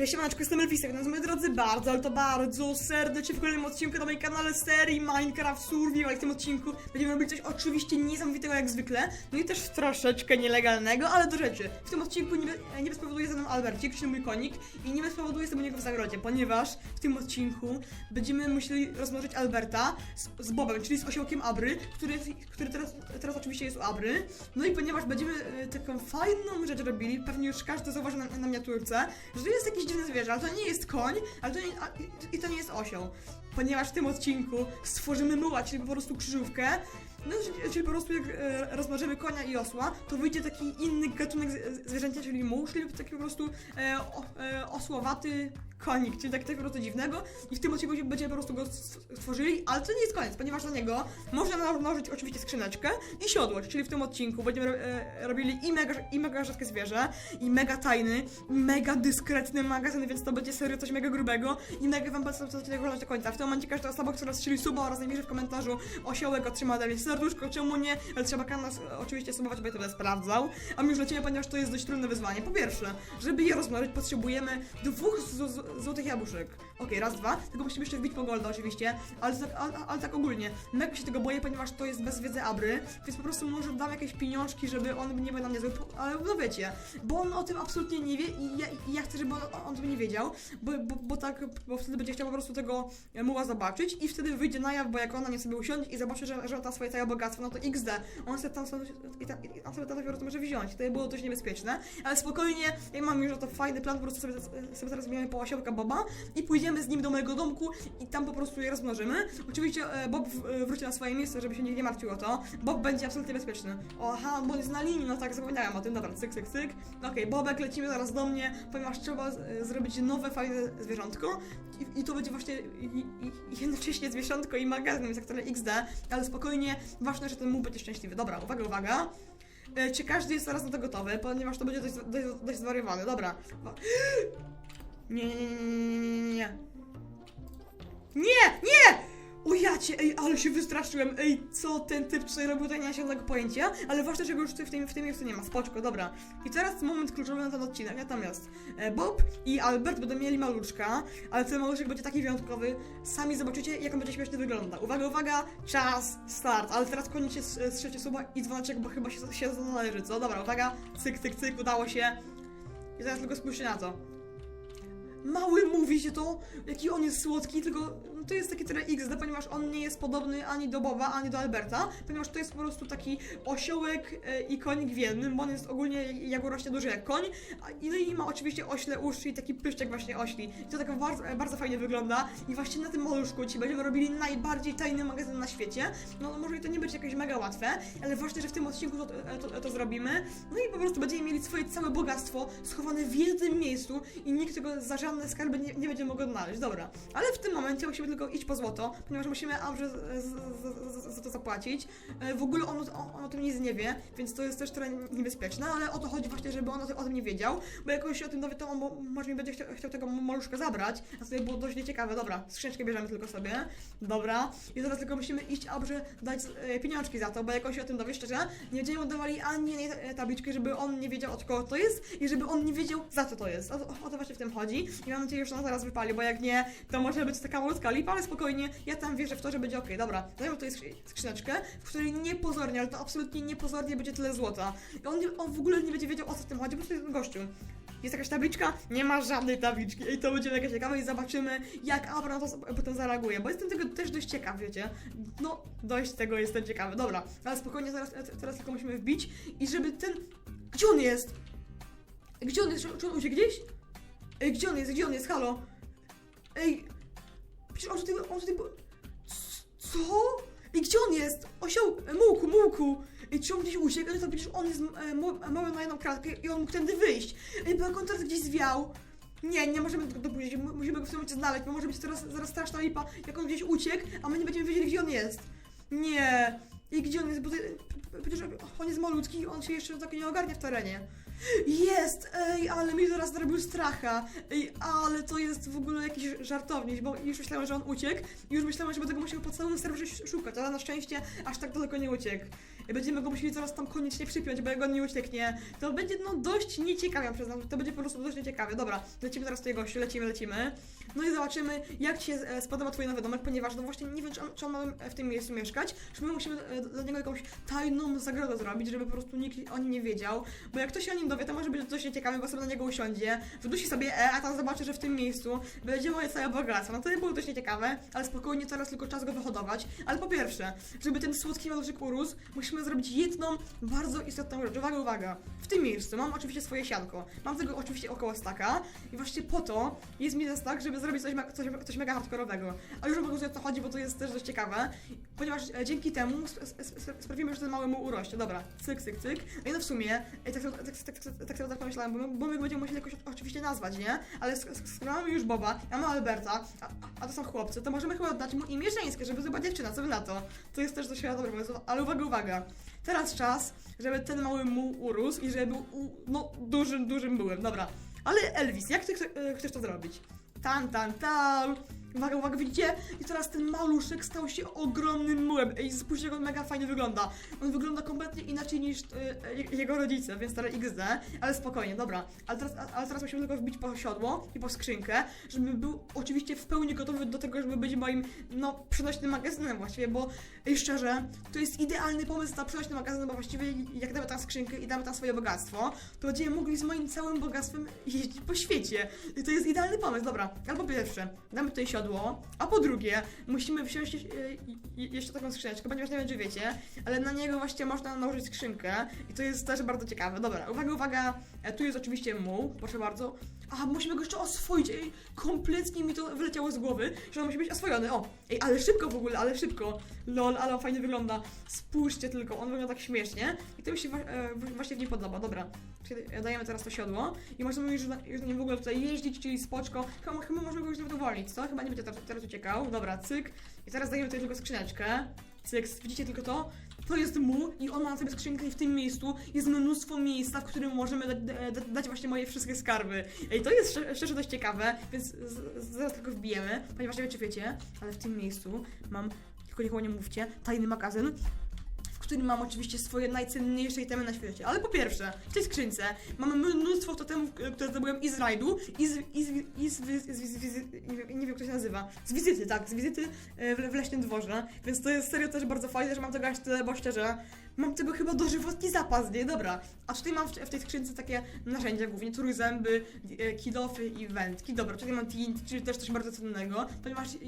Cześć, siemaneczko, jestem Elwisek, więc moi drodzy, bardzo, ale to bardzo serdecznie w kolejnym odcinku na moim kanale serii Minecraft Survival. W tym odcinku będziemy robić coś oczywiście niesamowitego jak zwykle, no i też troszeczkę nielegalnego, ale do rzeczy. W tym odcinku nie, be- nie bez powodu jest ze mną Albercik, czyli mój konik, i nie bez powodu jestem u niego w zagrodzie, ponieważ w tym odcinku będziemy musieli rozmnożyć Alberta z, z Bobem, czyli z osiołkiem Abry, który, który teraz, teraz oczywiście jest u Abry. No i ponieważ będziemy e, taką fajną rzecz robili, pewnie już każdy zauważy na, na miniaturce, że to jest jakieś dziwne zwierzę, ale to nie jest koń, ale to nie, a, i, i to nie jest osioł. Ponieważ w tym odcinku stworzymy muła, czyli po prostu krzyżówkę, no, czyli, czyli po prostu jak e, konia i osła, to wyjdzie taki inny gatunek z- zwierzęcia, czyli muł, czyli taki po prostu e, o, e, osłowaty konik, czyli tak, tak po prostu dziwnego i w tym odcinku będziemy po prostu go stworzyli, ale to nie jest koniec, ponieważ na niego można nałożyć oczywiście skrzyneczkę i siodło, czyli w tym odcinku będziemy e, robili i mega, i mega rzadkie zwierzę, i mega tajny, i mega dyskretny magazyn, więc to będzie serio coś mega grubego i mega wam polecam tego oglądać do końca. W tym momencie każda osoba, która strzeli suba oraz najmniejszy w komentarzu osiołek otrzyma dalej serduszko, czemu nie, ale trzeba kanał oczywiście subować, bo ja to sprawdzał. A my już lecimy, ponieważ to jest dość trudne wyzwanie. Po pierwsze, żeby je rozmnożyć, potrzebujemy dwóch złotych jabłuszek. Okej, raz, dwa, tylko musimy jeszcze wbić po golda oczywiście, ale tak, ale, ale tak ogólnie. Mega się tego boję, ponieważ to jest bez wiedzy Abry, więc po prostu może dam jakieś pieniążki, żeby on nie był na mnie zły, ale no wiecie, bo on o tym absolutnie nie wie i ja, i ja chcę, żeby on, on tym nie wiedział, bo, bo, bo tak, bo wtedy będzie chciał po prostu tego e, muła zobaczyć i wtedy wyjdzie na jaw, bo jak ona nie sobie usiądzie i zobaczy, że, że tam swoje całe bogactwo, no to XD, on sobie tam sobie, i ta, i sobie tam dopiero to może wziąć, to było dość niebezpieczne, ale spokojnie, ja mam już to fajny plan, po prostu sobie, sobie teraz zmieniamy po osiołka Boba i pójdziemy z nim do mojego domku i tam po prostu je rozmnożymy. Oczywiście e, Bob e, wróci na swoje miejsce, żeby się nie martwił o to. Bob będzie absolutnie bezpieczny. Aha, bo jest na linii, no tak, zapomniałem o tym, dobra, cyk, cyk, cyk. Okej, Bobek, lecimy zaraz do mnie, ponieważ trzeba e, zrobić nowe, fajne zwierzątko i, i to będzie właśnie jednocześnie zwierzątko i magazyn, więc jak tyle XD, ale spokojnie, ważne, że ten mu będzie szczęśliwy. Dobra, uwaga, uwaga. Czy każdy jest teraz na to gotowy, ponieważ to będzie dość, dość, dość zwariowane. Dobra. Nie, nie, nie, nie, nie, nie. Nie, nie! O ja cię, ej, ale się wystraszyłem, ej, co ten typ tutaj robił, to nie mam żadnego pojęcia, ale ważne, że go już tutaj w tym, w tym miejscu nie ma, spoczko, dobra. I teraz moment kluczowy na ten odcinek, natomiast e, Bob i Albert będą mieli maluszka, ale ten maluszek będzie taki wyjątkowy, sami zobaczycie, jak on będzie śmiesznie wygląda. Uwaga, uwaga, czas, start, ale teraz koniecznie s- e, strzelcie suba i dzwoneczek, bo chyba się, się należy, co? Dobra, uwaga, cyk, cyk, cyk, udało się. I teraz tylko spójrzcie na to. Mały mówi się to, jaki on jest słodki, tylko no, to jest taki tyle XD, ponieważ on nie jest podobny ani do Boba, ani do Alberta, ponieważ to jest po prostu taki osiołek e, i konik w jednym, bo on jest ogólnie jak rośnie duży jak koń, i- no i ma oczywiście ośle uszy i taki pyszczek właśnie ośli. I to tak bardzo, e, bardzo fajnie wygląda i właśnie na tym maluszku ci będziemy robili najbardziej tajny magazyn na świecie. No może i to nie będzie jakieś mega łatwe, ale ważne, że w tym odcinku to, to, to, to zrobimy. No i po prostu będziemy mieli swoje całe bogactwo schowane w jednym miejscu i nikt tego za żadne skarby nie, nie będzie mógł odnaleźć. Dobra, ale w tym momencie musimy tylko iść po złoto, ponieważ musimy z- za to zapłacić. E, W ogóle on, o- on o tym nic nie wie, więc to jest też trochę niebezpieczne, ale o to chodzi właśnie, żeby on o, tym- o tym nie wiedział, bo jak on się o tym dowie, to on mo- może mi będzie chciał, chciał tego maluszka zabrać, a to było dość nieciekawe. Dobra, skrzyneczkę bierzemy tylko sobie. Dobra, i teraz tylko musimy iść Abrze dać e, pieniążki za to, bo jak on się o tym dowie, szczerze, nie będziemy mu dawali ani jednej e, tabliczki, żeby on nie wiedział od kogo to jest i żeby on nie wiedział za co to jest. O, to- o to właśnie w tym chodzi i mam nadzieję, że on zaraz wypali, bo jak nie, to może być taka malutka ale spokojnie, ja tam wierzę w to, że będzie ok. Dobra, dajmy tutaj skrzy- skrzyneczkę, w której niepozornie, ale to absolutnie niepozornie będzie tyle złota. I on, on w ogóle nie będzie wiedział o co w tym chodzi, bo to jest gościu. Jest jakaś tabliczka? Nie ma żadnej tabliczki. I to będzie mega ciekawe i zobaczymy, jak Abra na to potem zareaguje, bo jestem tego też dość ciekaw, wiecie. No, dość tego jestem ciekawy. Dobra, ale spokojnie, teraz, teraz tylko musimy wbić i żeby ten... Gdzie on jest? Gdzie on jest? Czy on uciekł gdzieś? Ej, gdzie on jest? Gdzie on jest? Halo? Ej, przecież on tutaj, on tutaj... był- Co? Ej, gdzie on jest? Osioł, e, mułku, mułku. On gdzieś uciekł? No to przecież on jest e, mały na jedną kratkę i on mógł tędy wyjść. Ej, bo jak on teraz gdzieś zwiał. Nie, nie możemy tego dopuścić, mu- musimy go w tym momencie znaleźć, bo może być teraz zaraz straszna lipa, jak on gdzieś uciekł, a my nie będziemy wiedzieli, gdzie on jest. Nie. I gdzie on jest, bo ty, przecież on jest malutki, on się jeszcze tak nie ogarnia w terenie. Jest! Ej, ale mi teraz zrobił stracha. Ej, ale to jest w ogóle jakiś żartownik, bo już myślałem, że on uciekł i już myślałem, że będę go musiał po całym serwerze sz- szukać, ale na szczęście aż tak daleko nie uciekł. Będziemy go musieli zaraz tam koniecznie przypiąć, bo jak on nie ucieknie, to będzie no dość nieciekawe, ja przyznam, to będzie po prostu dość nieciekawe. Dobra, lecimy teraz tutaj gościu, lecimy, lecimy. No i zobaczymy, jak Ci się e, spodoba Twój nowy domek, ponieważ no właśnie nie wiem, czy on, czy on ma w tym miejscu mieszkać, czy my musimy e, dla niego jakąś tajną zagrodę zrobić, żeby po prostu nikt o nim nie wiedział, bo jak ktoś o nim dowie, to może być dość ciekawe, bo sobie na niego usiądzie, wdusi sobie E, a tam zobaczy, że w tym miejscu będzie moje całe bogactwo. No to by było dość nieciekawe, ale spokojnie, teraz tylko czas go wyhodować. Ale po pierwsze, żeby ten słodki maluszek urósł, musimy zrobić jedną bardzo istotną rzecz. Uwaga, uwaga. W tym miejscu mam oczywiście swoje sianko. Mam tego oczywiście około staka i właśnie po to jest mi teraz tak, żeby zrobić coś, coś, coś mega hardkorowego. A już mogę o co chodzi, bo to jest też dość ciekawe, ponieważ e, dzięki temu sp- sp- sp- sprawimy, że ten mały mu urośnie. Dobra, cyk, cyk, cyk. No i no w sumie, ej, tak, tak, tak, tak, tak sobie tak pomyślałem, bo my, bo my będziemy musieli jakoś oczywiście nazwać, nie? Ale sk- sk- skoro mamy już Boba, ja mam Alberta, a, a to są chłopcy, to możemy chyba dać mu imię żeńskie, żeby była dziewczyna, co wy na to? To jest też dość chyba dobre pomysł, ale uwaga, uwaga. Teraz czas, żeby ten mały mu urósł i żeby był, u, no, dużym, dużym byłem, dobra. Ale Elvis, jak ty ch- e, chcesz to zrobić? Tan, tan, tan. Uwaga, uwaga, widzicie? I teraz ten maluszek stał się ogromnym mułem. Ej, spójrzcie, jak on mega fajnie wygląda. On wygląda kompletnie inaczej niż e, je- jego rodzice, więc stare XD, ale spokojnie, dobra. Ale teraz, a- ale teraz musimy tylko wbić po siodło i po skrzynkę, żeby był oczywiście w pełni gotowy do tego, żeby być moim, no, przenośnym magazynem właściwie, bo ej, szczerze, to jest idealny pomysł na przenośny magazyn, bo właściwie jak damy tam skrzynkę i damy tam swoje bogactwo, to będziemy mogli z moim całym bogactwem jeździć po świecie. I to jest idealny pomysł, dobra. Albo pierwsze, damy tutaj siodło, a po drugie, musimy wziąć e, je- jeszcze taką skrzyneczkę, ponieważ nie wiem, czy wiecie, ale na niego właśnie można nałożyć skrzynkę i to jest też bardzo ciekawe. Dobra, uwaga, uwaga, e, tu jest oczywiście muł, proszę bardzo. A, musimy go jeszcze oswoić, ej, kompletnie mi to wyleciało z głowy, że on musi być oswojony, o, ej, ale szybko w ogóle, ale szybko, lol, ale on fajnie wygląda, spójrzcie tylko, on wygląda tak śmiesznie. I to mi się wa- e, właśnie w nim podoba, dobra, dajemy teraz to siodło. I możemy już już na nim w ogóle tutaj jeździć, czyli spoczko, chyba, chyba możemy go już nawet uwolnić, co? Chyba nie będzie teraz, teraz uciekał, dobra, cyk, i teraz dajemy tutaj tylko skrzyneczkę, cyk, widzicie tylko to? To jest mu i on ma na sobie skrzynkę i w tym miejscu jest mnóstwo miejsca, w którym możemy da, da, dać właśnie moje wszystkie skarby. Ej, to jest szczerze, dość ciekawe, więc zaraz tylko wbijemy, ponieważ nie wiem czy wiecie, ale w tym miejscu mam, tylko nikomu nie mówcie, tajny magazyn, którym mam oczywiście swoje najcenniejsze itemy na świecie. Ale po pierwsze, w tej skrzynce mamy mnóstwo totemów, e, które zdobyłem i z rajdu, i z, i z, i z, z, z, z, z nie, wiem, nie jak to się nazywa, z wizyty, tak, z wizyty e, w, w Leśnym Dworze, więc to jest serio też bardzo fajne, że mam tego aż tyle, bo szczerze, mam tego chyba dożywotni zapas, nie? Dobra. A tutaj mam w, w tej skrzynce takie narzędzia, głównie trójzęby, e, kilofy i wędki. Dobra, tutaj mam TNT, czyli też coś bardzo cennego, ponieważ e,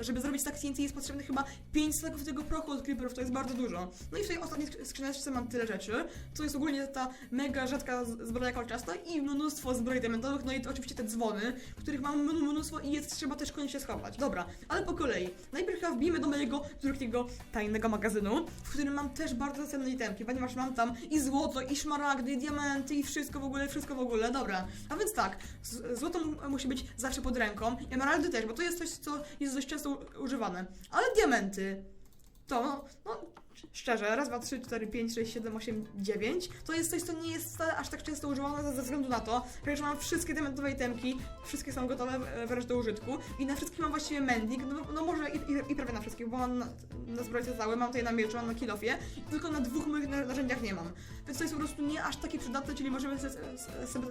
e, żeby zrobić tak TNT jest potrzebne chyba 5 staków tego prochu od creeperów, to jest bardzo dużo. No i w tej ostatniej sk- skrzyneczce mam tyle rzeczy, to jest ogólnie ta mega rzadka zbroja kolczasta i mnóstwo zbroi diamentowych, no i oczywiście te dzwony, których mam mnó- mnóstwo i jest trzeba też koniecznie schować. Dobra, ale po kolei. Najpierw chyba wbijmy do mojego drugiego tajnego magazynu, w którym mam też bardzo cenne itemki, ponieważ mam tam i złoto, i szmaragdy, i diamenty, i wszystko w ogóle, wszystko w ogóle, dobra. A więc tak, złoto mu- musi być zawsze pod ręką, emeraldy też, bo to jest coś, co jest dość często używane. Ale diamenty, to, no szczerze, raz, dwa, trzy, cztery, pięć, sześć, siedem, osiem, dziewięć, to jest coś, co nie jest aż tak często używane ze- względu na to, że już mam wszystkie diamentowe itemki, wszystkie są gotowe w- wręcz do użytku i na wszystkich mam właściwie mending, no, no może i, i, i prawie na wszystkich, bo mam na, na zbrojce całe, mam tutaj na mieczu, mam na kilofie, tylko na dwóch moich na- narzędziach nie mam. Więc to jest po prostu nie aż takie przydatne, czyli możemy sobie...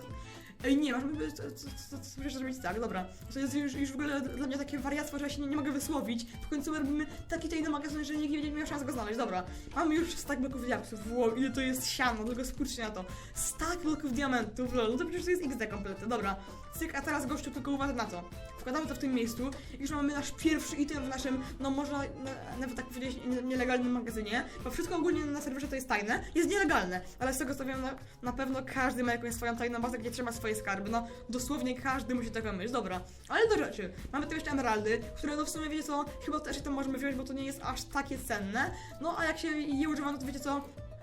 Ej, nie, możemy coś zrobić tak, dobra. To jest już, już w ogóle dla mnie takie wariactwo, że ja się nie, nie mogę wysłowić. W końcu robimy taki tajny magazyn, że nikt nie będzie miał szans go znaleźć. Dobra, mamy już stack bloków diaksów. Wow, ile to jest siano, tylko spójrzcie na to. Stack bloków diamentów, lol, no to przecież to jest XD kompletny. Dobra, cyk, a teraz gościu tylko uważaj na to. Wkładamy to w tym miejscu i już mamy nasz pierwszy item w naszym, no można na, nawet tak powiedzieć, nie- nielegalnym magazynie, bo wszystko ogólnie na serwerze to jest tajne, jest nielegalne, ale z tego co wiem, na, na pewno każdy ma jakąś swoją tajną bazę, gdzie trzyma swoje skarby, no dosłownie każdy musi tego mieć, dobra. Ale do rzeczy, mamy tu jeszcze emeraldy, które no w sumie wiecie co, chyba też je tam możemy wziąć, bo to nie jest aż takie cenne, no a jak się je używa, no to wiecie co,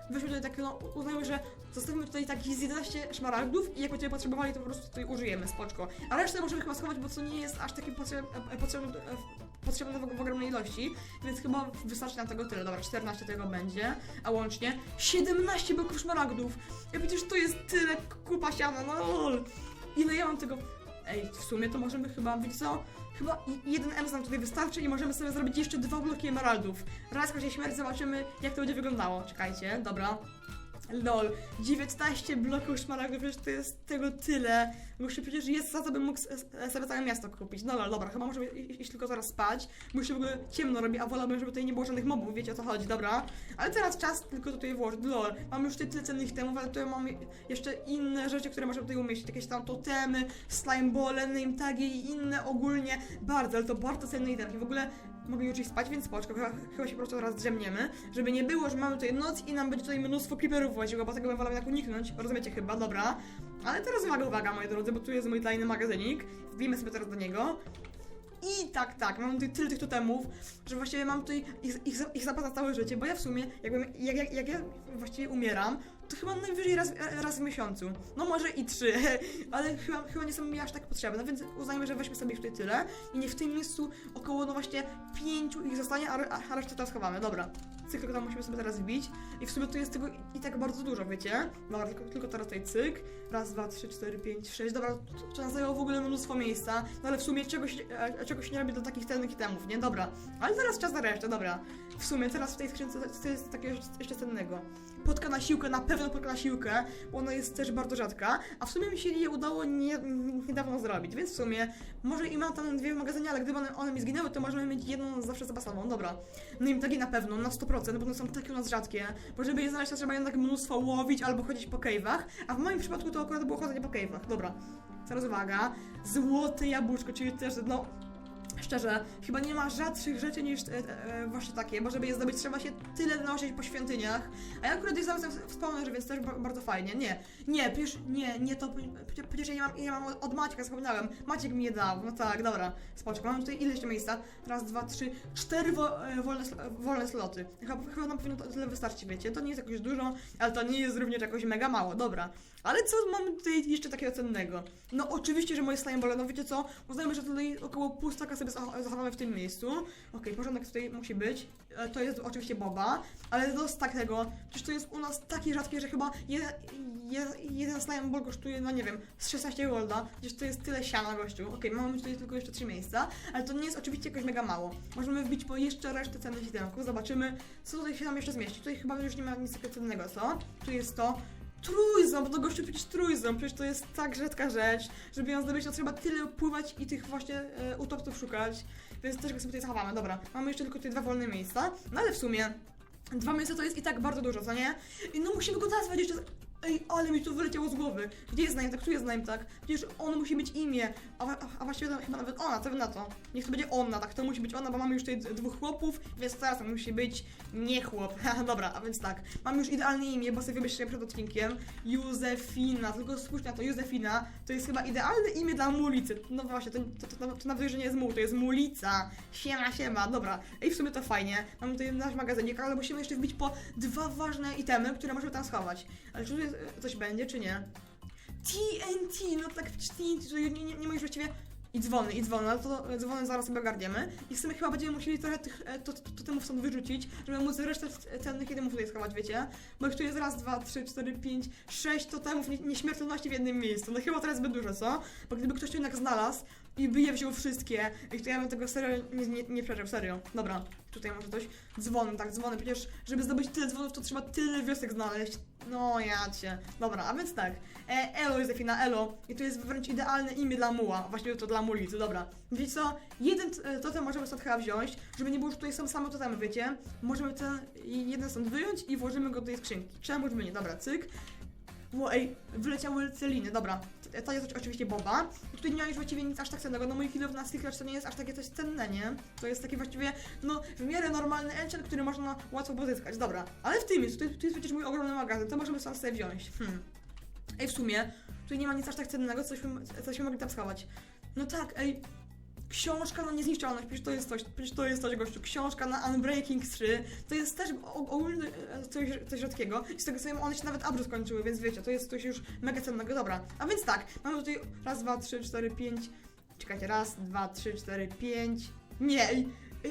weźmy tutaj takie, no uznajmy, że zostawimy tutaj takich z 11 szmaragdów i jak będziemy potrzebowali, to po prostu tutaj użyjemy, spoczko. A resztę możemy chyba schować, bo to nie jest aż taki potrzeb, e, potrzebny, e, potrzebne w, w ogromnej ilości, więc chyba wystarczy nam tego tyle. Dobra, 14 tego będzie, a łącznie 17 bloków szmaragdów. Ja przecież to jest tyle kupa siana, no lol. Ile ja mam tego... Ej, w sumie to możemy chyba, wiecie co? Chyba jeden M nam tutaj wystarczy i możemy sobie zrobić jeszcze dwa bloki emeraldów. Raz każdej śmierci zobaczymy, jak to będzie wyglądało. Czekajcie, dobra. Lol, 19 bloków szmaragdów, przecież to jest tego tyle. Jeszcze przecież jest za to, bym mógł sobie całe miasto kupić. No lol, dobra, chyba możemy i- iść tylko zaraz spać, się w ogóle ciemno robi, a wolałbym, żeby tutaj nie było żadnych mobów, wiecie o co chodzi, dobra. Ale teraz czas tylko tutaj włożyć, lol. Mamy już tyle cennych temów, ale tutaj mamy jeszcze inne rzeczy, które możemy tutaj umieścić, jakieś tam totemy, slime bole, name tagi i inne ogólnie bardzo, ale to bardzo cenne itemki. W ogóle mogę już iść spać, więc spoczko, chyba, chyba się po prostu teraz drzemniemy, żeby nie było, że mamy tutaj noc i nam będzie tutaj mnóstwo creeperów właziło, bo tego bym wolał jednak uniknąć, rozumiecie chyba, dobra. Ale teraz uwaga, uwaga, moi drodzy, bo tu jest mój tajny magazynik, wbijmy sobie teraz do niego. I tak, tak, mam tutaj tyle tych totemów, że właściwie mam tutaj ich, ich, ich zapas na całe życie, bo ja w sumie, jakbym, jak, jak, jak ja właściwie umieram, to chyba najwyżej raz, raz w miesiącu. No może i trzy, ale chyba, chyba nie są mi aż tak potrzebne, więc uznajmy, że weźmy sobie tutaj tyle i niech w tym miejscu około, no właśnie, pięciu ich zostanie, a, a, resztę teraz. Dobra, cyk, tam musimy sobie teraz wbić i w sumie tu jest tego i, tak bardzo dużo, wiecie? Dobra, tylko, tylko teraz tutaj cyk, raz, dwa, trzy, cztery, pięć, sześć, dobra, to, to nas zajęło w ogóle mnóstwo miejsca, no ale w sumie czegoś, e, czegoś nie robię do takich cennych itemów, nie? Dobra, ale teraz czas na resztę, dobra. W sumie teraz w tej skrzynce co jest takiego jeszcze cennego? Potka na siłkę, na pewno potka na siłkę, bo ona jest też bardzo rzadka, a w sumie mi się je udało nie, niedawno zrobić, więc w sumie może i mam tam dwie w magazynie, ale gdyby one, one mi zginęły, to możemy mieć jedną zawsze zapasową, dobra. No i takie na pewno, na 100%, bo one są takie u nas rzadkie, bo żeby je znaleźć, to trzeba jednak mnóstwo łowić albo chodzić po cave'ach, a w moim przypadku to akurat było chodzenie po cave'ach, dobra. Teraz uwaga, złote jabłuszko, czyli też, no, Szczerze, chyba nie ma rzadszych rzeczy niż e, e, właśnie takie, bo żeby je zdobyć trzeba się tyle nosić po świątyniach. A ja akurat jest zaraz wspomnę, więc też ba- bardzo fajnie. Nie, nie, przecież nie, nie to, przecież, ja nie mam, ja mam od- Maćka, zapomniałem. Maciek mi je dał, no tak, dobra, spoczko. Mam tutaj ile jeszcze miejsca? Raz, dwa, trzy, cztery wo, e, wolne, wolne sloty. Chyba, chyba nam powinno to tyle wystarczyć, wiecie. To nie jest jakoś dużo, ale to nie jest również jakoś mega mało, dobra. Ale co mamy tutaj jeszcze takiego cennego? No oczywiście, że moje slime bole, no wiecie co? Uznajmy, że tutaj około pół staka sobie zach- zachowamy w tym miejscu. Okej, porządek tutaj musi być. E, To jest oczywiście boba, ale do stak tego, przecież to jest u nas takie rzadkie, że chyba je, je, jeden slime ball kosztuje, no nie wiem, z 16 golda. Przecież to jest tyle siana, gościu. Okej, mamy tutaj tylko jeszcze trzy miejsca, ale to nie jest oczywiście jakoś mega mało. Możemy wbić po jeszcze resztę cennych itemków, zobaczymy, co tutaj się nam jeszcze zmieści. Tutaj chyba już nie ma nic takiego cennego, co? Tu jest to. Trójząb, to gościu przecież trójząb, przecież to jest tak rzadka rzecz, żeby ją zdobyć, to trzeba tyle pływać i tych właśnie e, utopców szukać, więc też go sobie tutaj zachowamy. Dobra, mamy jeszcze tylko te dwa wolne miejsca, no ale w sumie dwa miejsca to jest i tak bardzo dużo, co nie? I no musimy go nazwać jeszcze... Ej, ale mi to wyleciało z głowy. Gdzie jest Name tak? Tu jest Name tak? Przecież on musi mieć imię, a, a, a właściwie chyba nawet ona, co wy na to? Niech to będzie ona, tak? To musi być ona, bo mamy już tutaj dwóch chłopów, więc teraz musi być nie chłop. Dobra, a więc tak. Mamy już idealne imię, bo sobie wymyśliłem przed odcinkiem. Józefina, tylko spójrz na to, Józefina to jest chyba idealne imię dla mulicy. No właśnie, to, to, to, to nawet, że nie jest muł, to jest mulica. Siema, siema, dobra. Ej, w sumie to fajnie. Mamy tutaj nasz magazynik, ale musimy jeszcze wbić po dwa ważne itemy, które możemy tam schować. Ale czy tu e, coś będzie, czy nie? TNT, no tak TNT, to nie, nie, nie właściwie... I dzwony, i dzwony, ale to e, dzwony zaraz sobie ogarniemy. I w sumie chyba będziemy musieli trochę tych e, to, to, totemów stąd wyrzucić, żeby móc resztę cennych itemów tutaj schować, wiecie? Bo już tu jest raz, dwa, trzy, cztery, pięć, sześć totemów nie, nieśmiertelności w jednym miejscu. No chyba teraz zbyt dużo, co? Bo gdyby ktoś to jednak znalazł i by je wziął wszystkie, i to ja bym tego serio nie, nie, nie przeżył, serio. Dobra, tutaj może coś. Dzwony, tak, dzwony. Przecież, żeby zdobyć tyle dzwonów, to trzeba tyle wiosek znaleźć. No ja cię. Dobra, a więc tak. E, Elo Józefina, Elo. I to jest wręcz idealne imię dla muła. Właściwie to dla mulicy, dobra. Wiecie co? Jeden e, totem możemy stąd chyba wziąć, żeby nie było, że tutaj są same totemy, wiecie? Możemy ten jeden stąd wyjąć i włożymy go do tej skrzynki. Czemu by nie? Dobra, cyk. Ło, ej, wyleciały celiny, dobra. To jest oczywiście boba. I tutaj nie ma już właściwie nic aż tak cennego. No mój kilof na Secret to nie jest aż takie coś cenne, nie? To jest taki właściwie, no, w miarę normalny enchant, który można łatwo pozyskać. Dobra, ale w tym jest, tu, tu jest przecież mój ogromny magazyn, to możemy sobie wziąć. Hmm. Ej, w sumie, tutaj nie ma nic aż tak cennego, coś byśmy, coś mogli tam schować. No tak, ej, Książka na niezniszczalność, przecież to jest coś, przecież to jest coś, gościu. Książka na Unbreaking 3, to jest też ogólnie coś, coś rzadkiego. I z tego co wiem, one się nawet abry skończyły, więc wiecie, to jest coś już mega cennego. Dobra, a więc tak, mamy tutaj raz, dwa, trzy, cztery, pięć. Czekajcie, raz, dwa, trzy, cztery, pięć. Nie,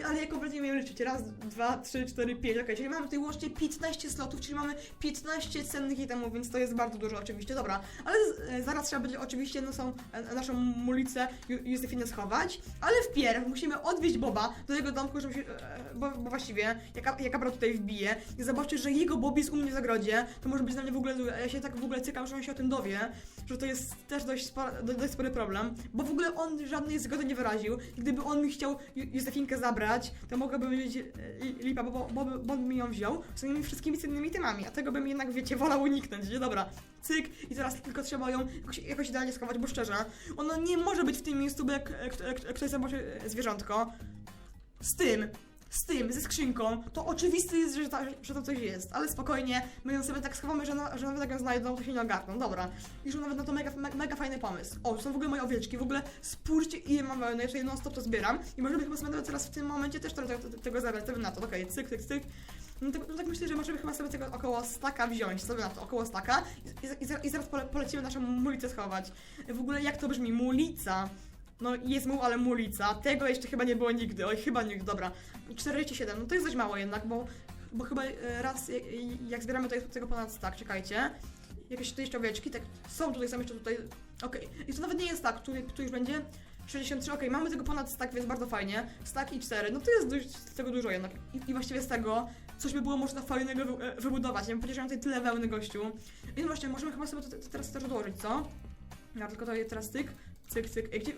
ale jak kompletnie umiem liczyć. Raz, dwa, trzy, cztery, pięć. Okej, czyli mamy tutaj łącznie 15 slotów, czyli mamy 15 cennych itemów, więc to jest bardzo dużo oczywiście. Dobra, ale e, zaraz trzeba będzie oczywiście są, e, naszą mulicę Józefinę schować, ale wpierw musimy odwieźć Boba do jego domku, żeby się, e, bo, bo właściwie, jak, jak Abra tutaj wbije i zobaczy, że jego Bob jest u mnie w zagrodzie, to może być dla mnie w ogóle Ja się tak w ogóle cykam, że on się o tym dowie, że to jest też dość, spora, do- dość spory problem, bo w ogóle on żadnej zgody nie wyraził. Gdyby on mi chciał Józefinkę zabrać, to mogłaby być e, lipa, bo, bo, bo, bo mi ją wziął z tymi wszystkimi cennymi temami, a tego bym jednak, wiecie, wolał uniknąć, nie? Dobra, cyk i teraz tylko trzeba ją jakoś, jakoś idealnie schować, bo szczerze, ona nie może być w tym miejscu, bo jak, jak, jak ktoś zobaczy e, zwierzątko, z tym, z tym, ze skrzynką, to oczywiste jest, że, ta, że to coś jest, ale spokojnie, my ją sobie tak schowamy, że, na, że nawet jak ją znajdą, to się nie ogarną, dobra. Już nawet na to mega, mega, mega fajny pomysł. O, są w ogóle moje owieczki, w ogóle spójrzcie ile mam wełny, tutaj non stop to zbieram i możemy chyba sobie nawet teraz w tym momencie też tego, tego, tego zabrać, to na to, okej, cyk, cyk, cyk. No tak, no tak myślę, że możemy chyba sobie tego około staka wziąć, sobie na to, około staka i, i, i, i zaraz pole, polecimy naszą mulicę schować. W ogóle jak to brzmi, mulica. No jest muł, ale mulica. Tego jeszcze chyba nie było nigdy. Oj, chyba nigdy, dobra. 47, no to jest dość mało jednak, bo, bo chyba e, raz jak, jak zbieramy to jest tego ponad stack, czekajcie. Jakieś tutaj jeszcze owieczki, tak, są tutaj, są jeszcze tutaj, okej. I to nawet nie jest tak, tu, tu już będzie 63, okej, mamy tego ponad stack, więc bardzo fajnie. Stack i 4, no to jest dość tego dużo jednak. I, i właściwie z tego coś by było można fajnego wy, e, wybudować. Ja bym powiedział, tutaj tyle wełny, gościu. Więc właśnie, możemy chyba sobie to, to teraz też odłożyć, co? Ja tylko to je teraz cyk, cyk, cyk. Ej, gdzie...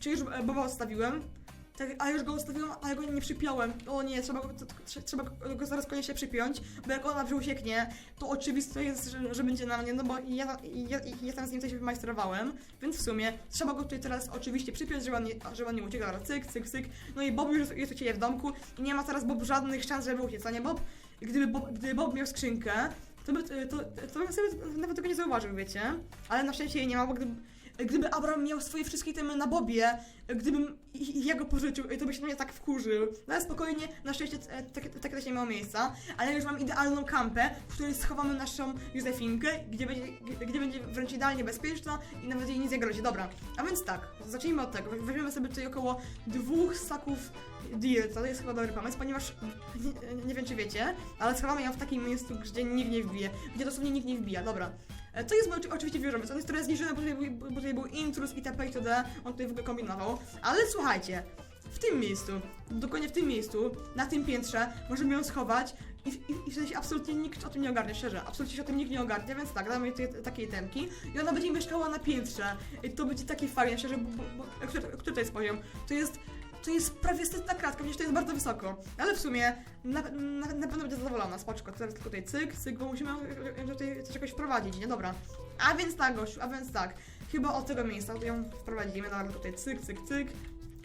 Czy już e, Boba odstawiłem? Tak, a już go ustawiłem, ale go nie przypiąłem. O nie, trzeba go, to, to, trzeba go zaraz koniecznie przypiąć, bo jak ona ucieknie, to oczywiste jest, że, że będzie na mnie, no bo ja, ja, ja tam z nim coś wymajstrowałem, więc w sumie trzeba go tutaj teraz oczywiście przypiąć, żeby on nie, żeby on nie uciekł. Cyk, cyk, cyk. No i Bob już jest, u Ciebie w domku i nie ma teraz Bob żadnych szans, żeby uciec, a nie Bob? Gdyby Bob, gdyby Bob miał skrzynkę, to, by, to, to bym sobie nawet tego nie zauważył, wiecie? Ale na szczęście jej nie ma, bo gdyby, gdyby Abraham miał swoje wszystkie temy na Bobie, gdybym ja go pożyczył, to by się na mnie tak wkurzył. No ale spokojnie, na szczęście takie takie też nie miało miejsca, ale już mam idealną kampę, w której schowamy naszą Józefinkę, gdzie będzie, gdzie będzie wręcz idealnie bezpieczna i nawet jej nic nie grozi. Dobra, a więc tak, zacznijmy od tego. Weźmiemy sobie tutaj około dwóch staków deal, to jest chyba dobry pomysł, ponieważ nie, nie wiem czy wiecie, ale schowamy ją w takim miejscu, gdzie nikt nie wbije, gdzie dosłownie nikt nie wbija, dobra. E, To jest oczy- oczywiście wieżowiec, on jest trochę zniżony, bo tutaj, był, bo tutaj był intrus itp. itd. On tutaj w ogóle kombinował. Ale słuchajcie, w tym miejscu, dokładnie w tym miejscu, na tym piętrze, możemy ją schować i, i, i wtedy się absolutnie nikt o tym nie ogarnie, szczerze. Absolutnie się o tym nikt nie ogarnie, więc tak, damy jej tutaj takiej temki i ona będzie mieszkała na piętrze. I to będzie takie fajne, szczerze, bo, bo, bo który, który to jest poziom? To jest to jest prawie setna kratka, przecież to jest bardzo wysoko. Ale w sumie na, na, na pewno będzie zadowolona, spoczko. Teraz tylko tutaj cyk, cyk, bo musimy tutaj coś jakoś wprowadzić, nie? Dobra. A więc tak, gościu, a więc tak. Chyba od tego miejsca ją wprowadzimy, dobra, tutaj cyk, cyk, cyk.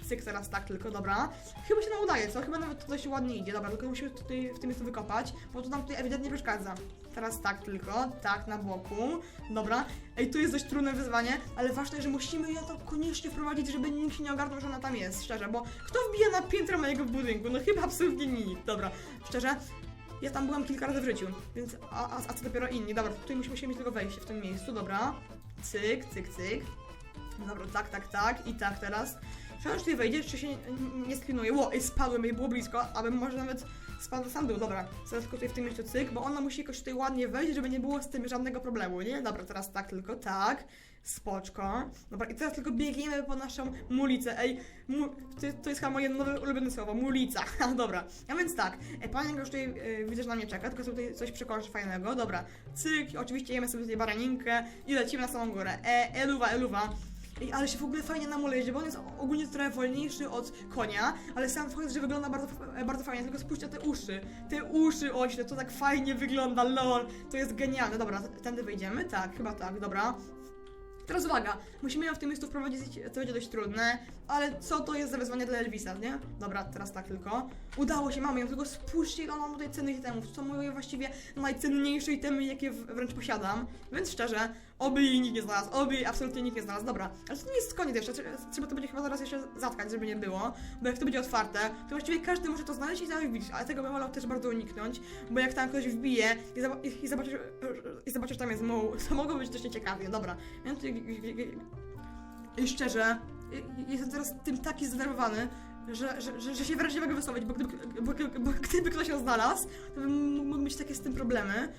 Cyk, teraz tak tylko, dobra. Chyba się nam udaje, co? Chyba nawet to dość ładnie idzie, dobra, tylko musimy tutaj w tym miejscu wykopać, bo to nam tutaj ewidentnie przeszkadza. Teraz tak tylko, tak, na boku, dobra. Ej, tu jest dość trudne wyzwanie, ale ważne, że musimy ją tam koniecznie wprowadzić, żeby nikt się nie ogarnął, że ona tam jest, szczerze, bo kto wbija na piętro mojego budynku? No chyba absolutnie nikt, dobra. Szczerze, ja tam byłam kilka razy w życiu, więc a, a, a co dopiero inni? Dobra, tutaj musimy, musimy mieć tylko wejście w tym miejscu, dobra. Cyk, cyk, cyk. Dobra, tak, tak, tak i tak teraz. Czy on tutaj wejdzie, czy się nie, nie sklinuje? Ło, ej, spadłem, jej było blisko, abym może nawet spadł sam dół, dobra. Teraz tylko tutaj w tym miejscu cyk, bo ona musi jakoś tutaj ładnie wejść, żeby nie było z tym żadnego problemu, nie? Dobra, teraz tak tylko, tak. Spoczko. Dobra, i teraz tylko biegniemy po naszą mulicę. Ej, mu, to, to jest chyba moje nowe ulubione słowo, mulica. Dobra, a więc tak. E, Panienka już tutaj e, widzę, że na mnie czeka, tylko sobie tutaj coś przekonasz fajnego. Dobra, cyk, oczywiście jemy sobie tutaj baraninkę i lecimy na samą górę. E, eluwa, eluwa. Ale się w ogóle fajnie na mule jeździ, bo on jest ogólnie trochę wolniejszy od konia, ale sam fakt, że wygląda bardzo, e, bardzo fajnie, tylko spójrzcie te uszy. Te uszy ośle, to tak fajnie wygląda, lol. To jest genialne. Dobra, tędy wejdziemy? Tak, chyba tak, dobra. Teraz uwaga, musimy ją w tym miejscu wprowadzić, to będzie dość trudne, ale co to jest za wyzwanie dla Elvisa, nie? Dobra, teraz tak tylko. Udało się, mamy ją, tylko spójrzcie ile mam tutaj cennych itemów, są moje właściwie najcenniejsze itemy, jakie wręcz posiadam, więc szczerze, Oby jej nikt nie znalazł, oby jej absolutnie nikt nie znalazł. Dobra, ale to nie jest koniec jeszcze. Trzeba- to będzie chyba zaraz jeszcze zatkać, żeby nie było. Bo jak to będzie otwarte, to właściwie każdy może to znaleźć i tam. Ale tego bym wolał też bardzo uniknąć, bo jak tam ktoś wbije i, zob- i, i zobaczy, i zobaczy, że tam jest muł, to mogło być dość nieciekawie. Dobra, tutaj... I szczerze, jestem teraz tym taki zdenerwowany, że, że, że, że się wyraźnie mogę wysłowić, bo gdyby, bo, bo gdyby ktoś ją znalazł, to bym mógł mieć takie z tym problemy,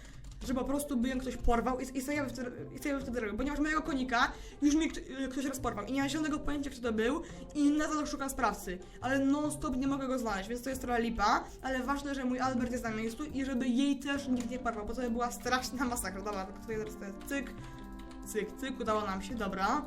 że po prostu by ją ktoś porwał i, i co ja bym wtedy, ja wtedy robił, ponieważ mojego konika już mi kto- ktoś rozporwał i nie mam zielonego pojęcia, kto to był i nadal szukam sprawcy, ale non-stop nie mogę go znaleźć, więc to jest trochę lipa, ale ważne, że mój Albert jest na miejscu i żeby jej też nikt nie porwał, bo to by była straszna masakra. Dobra, tutaj teraz to jest cyk, cyk, cyk, udało nam się, dobra.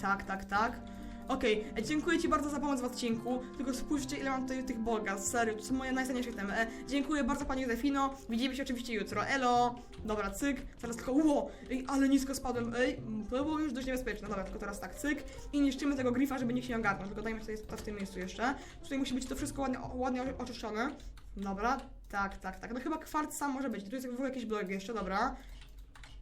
Tak, tak, tak. Okej, e, dziękuję Ci bardzo za pomoc w odcinku. Tylko spójrzcie, ile mam tutaj tych boga. Serio, to są moje najcenniejsze itemy. E, dziękuję bardzo Pani Józefino. Widzimy się oczywiście jutro. Elo! Dobra, cyk. Teraz tylko, ło! Ej, ale nisko spadłem. Ej, to było już dość niebezpieczne. Dobra, tylko teraz tak, cyk. I niszczymy tego grifa, żeby nikt się nie ogarnął. Tylko dajmy sobie to w tym miejscu jeszcze. Tutaj musi być to wszystko ładnie, ładnie oczyszczone. Dobra, tak, tak, tak. No chyba kwarc sam może być. Tu jest w ogóle jakiś blok jeszcze, dobra.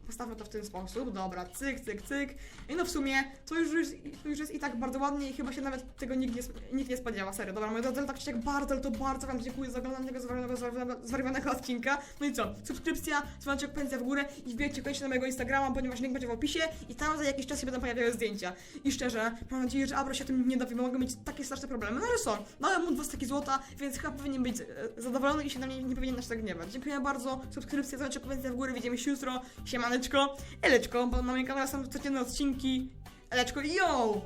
Postawmy to w ten sposób, dobra, cyk, cyk, cyk. I no w sumie to już, jest, to już jest i tak bardzo ładnie i chyba się nawet tego nikt nie, nikt nie spodziewa, serio. Dobra, moi drodzy, tak czy jak bardzo, to bardzo Wam dziękuję za oglądanie tego zwariowanego, zwariowanego, zwariowanego odcinka. No i co, subskrypcja, dzwoneczek, pędzel w górę i wbijajcie koniecznie na mojego Instagrama, ponieważ link będzie w opisie i tam za jakiś czas się będą pojawiały zdjęcia. I szczerze, mam nadzieję, że Abro się tym nie dowie, bo mogę mieć takie straszne problemy. No ale są, dałem mu dwa staki złota, więc chyba powinien być e, zadowolony i się na mnie nie powinien aż tak gniewać. Dziękuję bardzo, subskrypcja, dzwoneczek, pędzel w górę, widzimy się jutro, eleczko, bo na moim kanale są codzienne odcinki. Eleczko, yo!